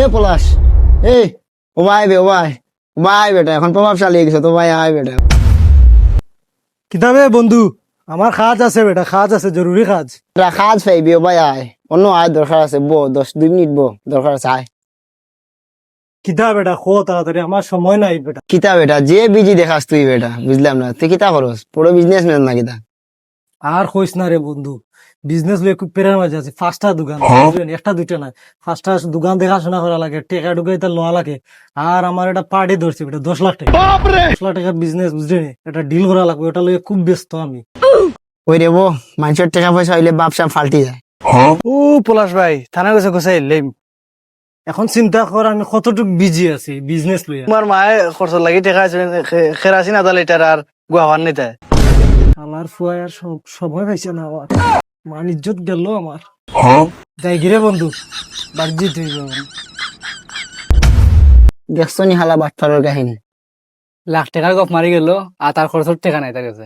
এ পলাশ এ ও ভাই বে ও ভাই ও ভাই বেটা এখন প্রভাবশালী গেছে তো ভাই আয় বেটা। কিতাবে বন্ধু? আমার কাজ আছে বেটা কাজ আছে জরুরি কাজ বেটা কাজ পাইবি ও ভাই আয়। অন্য আয় দরকার আছে বো দশ দুই মিনিট বো দরকার আছে আয়। কিতা বেটা খো তাড়াতাড়ি আমার সময় নাই বেটা। কিতা বেটা যে বিজি দেখাস তুই বেটা বুঝলাম না তুই কিতা করস? পুরো বিজনেস ম্যান না কিতা আর কইস না রে বন্ধু। বিজনেস লয়ে খুব পেরার মাঝে আছে। পাঁচটা দোকান। বুঝলেন? একটা দুইটা না। পাঁচটা দোকান দেখাশোনা করা লাগে। টেকা ঢুকাই তার লোয়া লাগে। আর আমার একটা পার্টি ধরছে বেটা দশ লাখ টাকা। দশ লাখ টাকার বিজনেস বুঝলি একটা ডিল করা লাগবে। ওটা লয়ে খুব ব্যস্ত আমি। ওই রে বো মানুষের টাকা পয়সা হইলে বাপসা ফাল্টি যায়। ও পলাশ ভাই থানা গেছে কোথায় এলাম এখন চিন্তা কর আমি কতটুকু বিজি আছি বিজনেস লইয়া। তোমার মায়ে খরচ লাগি টেকা আছে খেরাসি না তাহলে এটার আর গুয়াহার নিতে। আমার ফুয়ার আর সব সময় পাইছে না আমার। মান ইজ্জত গেল আমার। যাই গিরে বন্ধু বাড়ি তুই দেখছ নি হালা বাট্টার কাহিনী? লাখ টাকার গপ মারি গেল আর তার খরচের টেকা নাই তার কাছে।